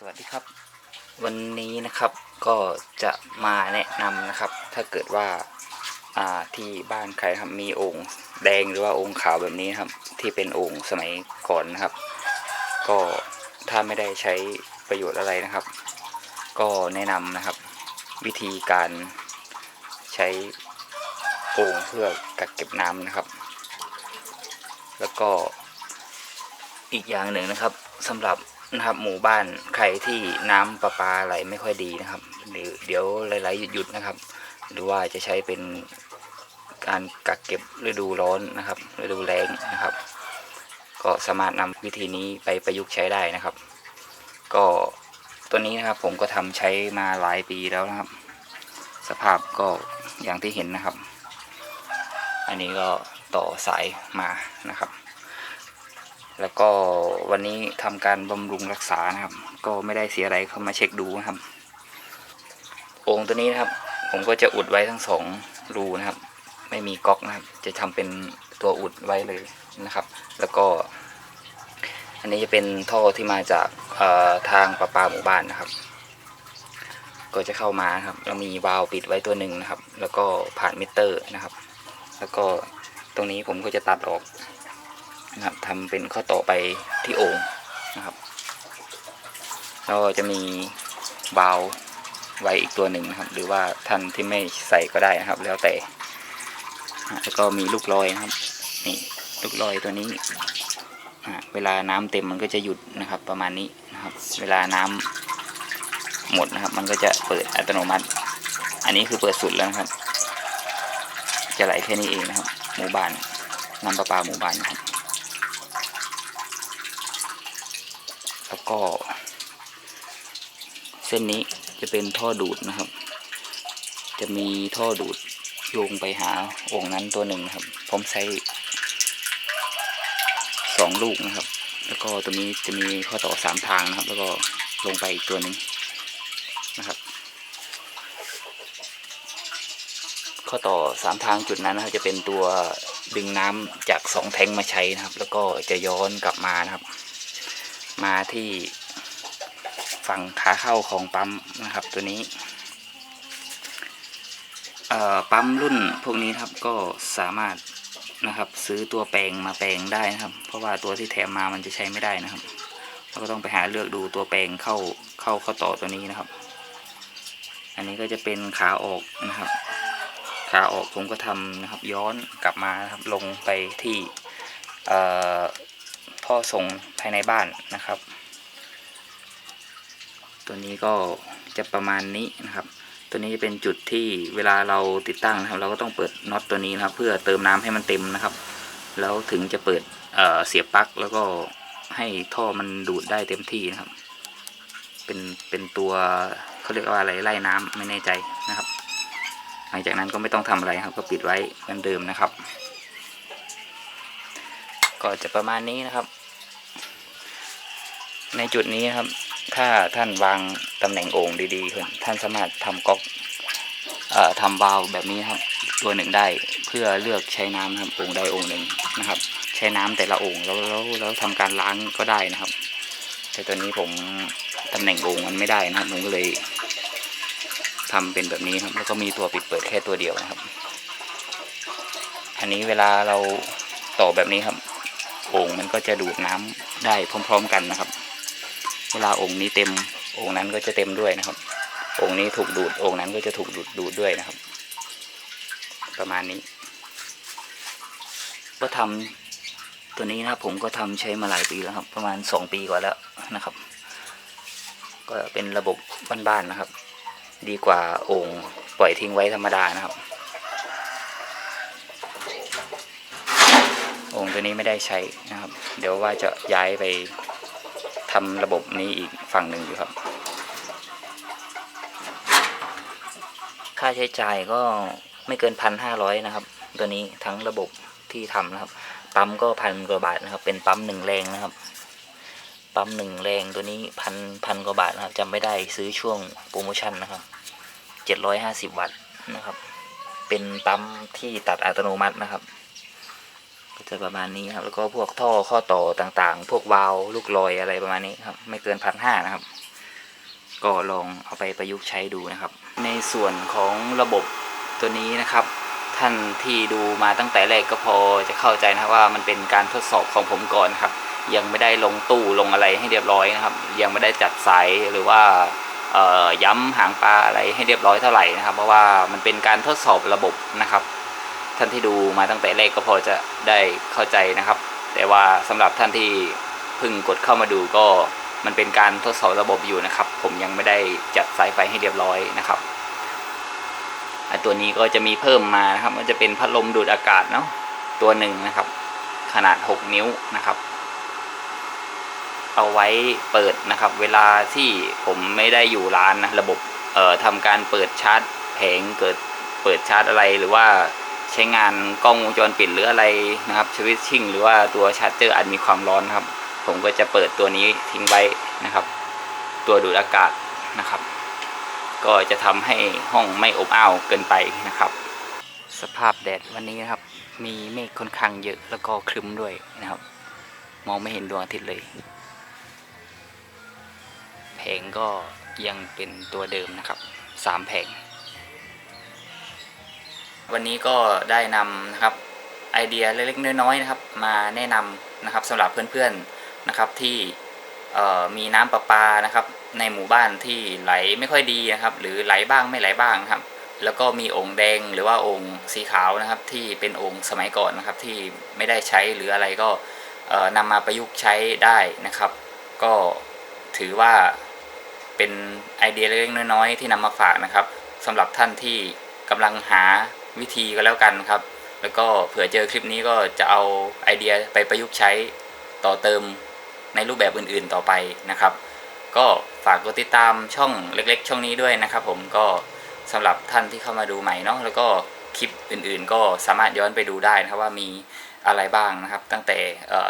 สวัสดีครับ วันนี้นะครับก็จะมาแนะนำนะครับ ถ้าเกิดว่าอ่าที่บ้านใครครับมีโอ่งแดงหรือว่าโอ่งขาวแบบนี้ครับ ที่เป็นโอ่งสมัยก่อนนะครับ ก็ถ้าไม่ได้ใช้ประโยชน์อะไรนะครับ ก็แนะนำนะครับ วิธีการใช้โอ่งเพื่อกักเก็บน้ำนะครับ แล้วก็อีกอย่างหนึ่งนะครับสำหรับ นะครับ หมู่บ้านใครที่น้ำประปาไหลไม่ค่อยดีนะครับหรือเดี๋ยวไหลๆหยุดๆนะครับ หรือว่าจะใช้เป็นการกักเก็บฤดูร้อนนะครับฤดูแล้งนะครับ ก็สามารถนำวิธีนี้ไปประยุกต์ใช้ได้นะครับ ก็ตัวนี้นะครับผมก็ทำใช้มาหลายปีแล้วนะครับ สภาพก็อย่างที่เห็นนะครับ อันนี้ก็ต่อสายมานะครับ แล้วก็วันนี้ทำการบำรุงรักษานะครับ ก็ไม่ได้เสียอะไรเข้ามาเช็คดูนะครับโอ่งตัวนี้นะครับ ผมก็จะอุดไว้ทั้งสองรูนะครับ ไม่มีก๊อกนะครับ จะทำเป็นตัวอุดไว้เลยนะครับ แล้วก็ อันนี้จะเป็นท่อที่มาจากทางประปาหมู่บ้านนะครับ ก็จะเข้ามาครับแล้วมีวาล์วปิดไว้ตัวหนึ่งนะครับ แล้วก็ผ่านมิเตอร์นะครับ แล้วก็ตรงนี้ผมก็จะตัดออก นะครับทำเป็นข้อต่อไปที่โอ่งนะครับแล้วจะมีบาวไว้อีกตัวหนึ่งนะครับ หรือว่าท่านที่ไม่ใส่ก็ได้นะครับ แล้วแต่แล้วก็มีลูกลอยนะครับนี่ลูกลอยตัวนี้เวลาน้ำเต็มมันก็จะหยุดนะครับ ประมาณนี้นะครับ เวลาน้ำหมดนะครับ มันก็จะเปิดอัตโนมัติ อันนี้คือเปิดสุดแล้วครับ จะไหลแค่นี้เองนะครับ หมู่บ้านน้ำประปาหมู่บ้านนะครับ แล้วก็ เส้นนี้จะเป็นท่อดูดนะครับ จะมีท่อดูดโยงไปหาโอ่งนั้นตัวหนึ่งนะครับ พร้อมใช้สองลูกนะครับ แล้วก็ตัวนี้จะมีข้อต่อสามทางนะครับ แล้วก็ลงไปอีกตัวหนึ่งนะครับข้อต่อสามทางจุดนั้นนะครับจะเป็นตัวดึงน้ำจากสองแทงมาใช้นะครับ แล้วก็จะย้อนกลับมานะครับ มาที่ฝั่งขาเข้าของปั๊มนะครับตัวนี้ปั๊มรุ่นพวกนี้ครับก็สามารถนะครับซื้อตัวแปลงมาแปลงได้นะครับ เพราะว่าตัวที่แถมมามันจะใช้ไม่ได้นะครับเราก็ต้องไปหาเลือกดูตัวแปลงเข้าเข้าเข้าต่อตัวนี้นะครับ อันนี้ก็จะเป็นขาออกนะครับ ขาออกผมก็ทำนะครับ ย้อนกลับมานะครับลงไปที่ ท่อส่งภายในบ้านนะครับ ตัวนี้ก็จะประมาณนี้นะครับ ตัวนี้จะเป็นจุดที่เวลาเราติดตั้งนะครับ เราก็ต้องเปิดน็อตตัวนี้นะครับ เพื่อเติมน้ำให้มันเต็มนะครับ แล้วถึงจะเปิดเเสียบปลั๊กแล้วก็ให้ท่อมันดูดได้เต็มที่นะครับ เป็นเป็นตัวเขาเรียกว่าอะไรไล่น้ำไม่แน่ใจนะครับ หลังจากนั้นก็ไม่ต้องทำอะไรครับ ก็ปิดไว้เหมือนเดิมนะครับ ก็จะประมาณนี้นะครับ ในจุดนี้นะครับ ถ้าท่านวางตำแหน่งโอ่งดีๆท่านสามารถทำก๊อกอทำวาล์วแบบนี้ครับ ตัวหนึ่งได้เพื่อเลือกใช้น้ำนะครับโอ่งใดโอ่งหนึ่งนะครับ ใช้น้ำแต่ละโอ่งแล้วแล้วแล้วทำการล้างก็ได้นะครับ แต่ตัวนี้ผมตำแหน่งโอ่งมันไม่ได้นะครับผมก็เลยทำเป็นแบบนี้ครับ แล้วก็มีตัวปิดเปิดแค่ตัวเดียวนะครับ อันนี้เวลาเรา ต่อแบบนี้ครับโอ่งมันก็จะดูดน้ำได้พร้อม ๆ กันนะครับ เวลาโอ่งนี้เต็มโอ่งนั้นก็จะเต็มด้วยนะครับโอ่งนี้ถูกดูดโอ่งนั้นก็จะถูกดูดดูดด้วยนะครับ ประมาณนี้ ก็ทำตัวนี้นะครับผมก็ทำใช้มาหลายปีแล้วครับ ประมาณสองปีกว่าแล้วนะครับ ก็เป็นระบบบ้านๆนะครับ ดีกว่าโอ่งปล่อยทิ้งไว้ธรรมดานะครับ อ่งตัวนี้ไม่ได้ใช้นะครับ เดี๋ยวว่าจะย้ายไปทำระบบนี้อีกฝั่งหนึ่งอยู่ครับ ค่าใช้จ่ายก็ไม่เกินพันห้าร้อยนะครับ ตัวนี้ทั้งระบบที่ทำนะครับ ปั๊มก็พันกว่าบาทนะครับ เป็นปั๊มหนึ่งแรงนะครับ ปั๊มหนึ่งแรงตัวนี้พันพันกว่าบาทนะครับจำไม่ได้ซื้อช่วงโปรโมชั่นนะครับเจ็ดร้อยห้าสิบวัตต์นะครับ เป็นปั๊มที่ตัดอัตโนมัตินะครับ ก็จะประมาณนี้ครับ แล้วก็พวกท่อข้อต่อต่างๆ พวกวาล์วลูกลอยอะไรประมาณนี้ครับ ไม่เกินพันห้านะครับ ก็ลองเอาไปประยุกต์ใช้ดูนะครับ ในส่วนของระบบตัวนี้นะครับ ท่านที่ดูมาตั้งแต่แรกก็พอจะเข้าใจนะว่ามันเป็นการทดสอบของผมก่อนนครับ ยังไม่ได้ลงตู้ลงอะไรให้เรียบร้อยนะครับ ยังไม่ได้จัดสายหรือว่าย้ำหางปลาอะไรให้เรียบร้อยเท่าไหร่นะครับ เพราะว่ามันเป็นการทดสอบระบบนะครับ ท่านที่ดูมาตั้งแต่แรกก็พอจะได้เข้าใจนะครับ แต่ว่าสำหรับท่านที่เพิ่งกดเข้ามาดูก็มันเป็นการทดสอบระบบอยู่นะครับ ผมยังไม่ได้จัดสายไฟให้เรียบร้อยนะครับตัวนี้ก็จะมีเพิ่มมานะครับมันจะเป็นพัดลมดูดอากาศเนาะตัวหนึ่งนะครับ ขนาด 6 นิ้วนะครับ เอาไว้เปิดนะครับ เวลาที่ผมไม่ได้อยู่ร้านนะระบบเอ่อทำการเปิดชาร์จแผงเกิดเปิดชาร์จอะไรหรือว่า ใช้งานกล้องวงจรปิดหรืออะไรนะครับสวิตชิ่งหรือว่าตัวชาร์จเจอร์อาจมีความร้อนครับ ผมก็จะเปิดตัวนี้ทิ้งไว้นะครับ ตัวดูดอากาศนะครับ ก็จะทำให้ห้องไม่อบอ้าวเกินไปนะครับ สภาพแดดวันนี้นะครับ มีเมฆค่อนข้างเยอะแล้วก็ครึ้มด้วยนะครับ มองไม่เห็นดวงอาทิตย์เลยแผงก็ยังเป็นตัวเดิมนะครับสามแผง วันนี้ก็ได้นำนะครับไอเดียเล็กๆน้อยๆนะครับ มาแนะนำนะครับสำหรับเพื่อนๆนะครับที่มีน้ำประปานะครับ ในหมู่บ้านที่ไหลไม่ค่อยดีนะครับ หรือไหลบ้างไม่ไหลบ้างนะครับ แล้วก็มีองค์แดงหรือว่าองค์สีขาวนะครับ ที่เป็นองค์สมัยก่อนนะครับ ที่ไม่ได้ใช้หรืออะไรก็นำมาประยุกต์ใช้ได้นะครับ ก็ถือว่าเป็นไอเดียเล็กๆน้อยๆที่นำมาฝากนะครับสำหรับท่านที่กำลังหา วิธีก็แล้วกันครับ แล้วก็เผื่อเจอคลิปนี้ก็จะเอาไอเดียไปประยุกต์ใช้ต่อเติมในรูปแบบอื่นๆต่อไปนะครับ ก็ฝากกดติดตามช่องเล็ก ๆ ช่องนี้ด้วยนะครับ ผมก็สำหรับท่านที่เข้ามาดูใหม่เนาะแล้วก็คลิปอื่นๆ ก็สามารถย้อนไปดูได้นะครับว่ามีอะไรบ้างนะครับ ตั้งแต่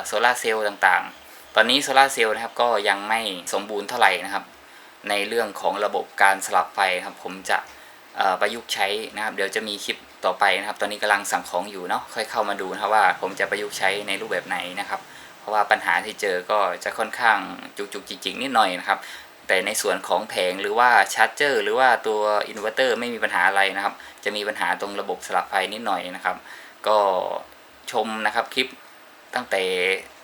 โซลาเซลล์ต่างๆ ตอนนี้โซลาเซลล์นะครับก็ยังไม่สมบูรณ์เท่าไหร่นะครับ ในเรื่องของระบบการสลับไฟครับผมจะ ประยุกต์ใช้นะครับ เดี๋ยวจะมีคลิปต่อไปนะครับ ตอนนี้กำลังสั่งของอยู่เนาะค่อยเข้ามาดูนะครับว่าผมจะประยุกต์ใช้ในรูปแบบไหนนะครับ เพราะว่าปัญหาที่เจอก็จะค่อนข้างจุกจุกจิกจิกนิดหน่อยนะครับ แต่ในส่วนของแผงหรือว่าชาร์จเจอร์หรือว่าตัวอินเวอร์เตอร์ไม่มีปัญหาอะไรนะครับ จะมีปัญหาตรงระบบสลับไฟนิดหน่อยนะครับ ก็ชมนะครับคลิปตั้งแต่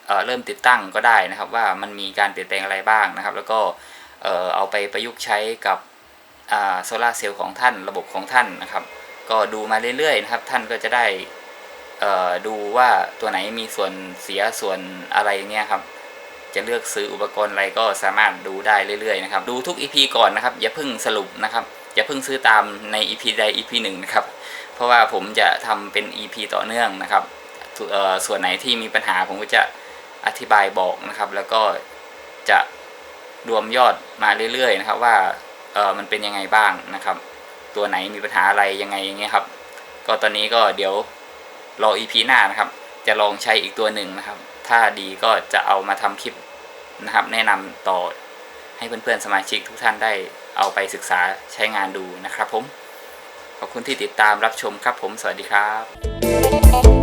เเริ่มติดตั้งก็ได้นะครับ ว่ามันมีการเปลี่ยนแปลงอะไรบ้างนะครับ แล้วก็เอ่อเอาไปประยุกต์ใช้กับ โซลาร์เซลล์ของท่านระบบของท่านนะครับ ก็ดูมาเรื่อยๆนะครับ ท่านก็จะได้ดูว่าตัวไหนมีส่วนเสียส่วนอะไรเงี้ยครับจะเลือกซื้ออุปกรณ์อะไรก็สามารถดูได้เรื่อยๆนะครับ ดูทุก EP ก่อนนะครับ อย่าเพิ่งสรุปนะครับอย่าเพิ่งซื้อตามใน EP ใด EP หนึ่งนะครับ เพราะว่าผมจะทำเป็น EP ต่อเนื่องนะครับส่วนไหนที่มีปัญหาผมก็จะอธิบายบอกนะครับ แล้วก็จะรวมยอดมาเรื่อยๆนะครับว่า เออมันเป็นยังไงบ้างนะครับ ตัวไหนมีปัญหาอะไรยังไงอย่างเงี้ยครับ ก็ตอนนี้ก็เดี๋ยวรอ EP หน้านะครับ จะลองใช้อีกตัวหนึ่งนะครับ ถ้าดีก็จะเอามาทำคลิปนะครับ แนะนำต่อให้เพื่อนๆสมาชิกทุกท่านได้เอาไปศึกษาใช้งานดูนะครับผม ขอบคุณที่ติดตามรับชมครับผม สวัสดีครับ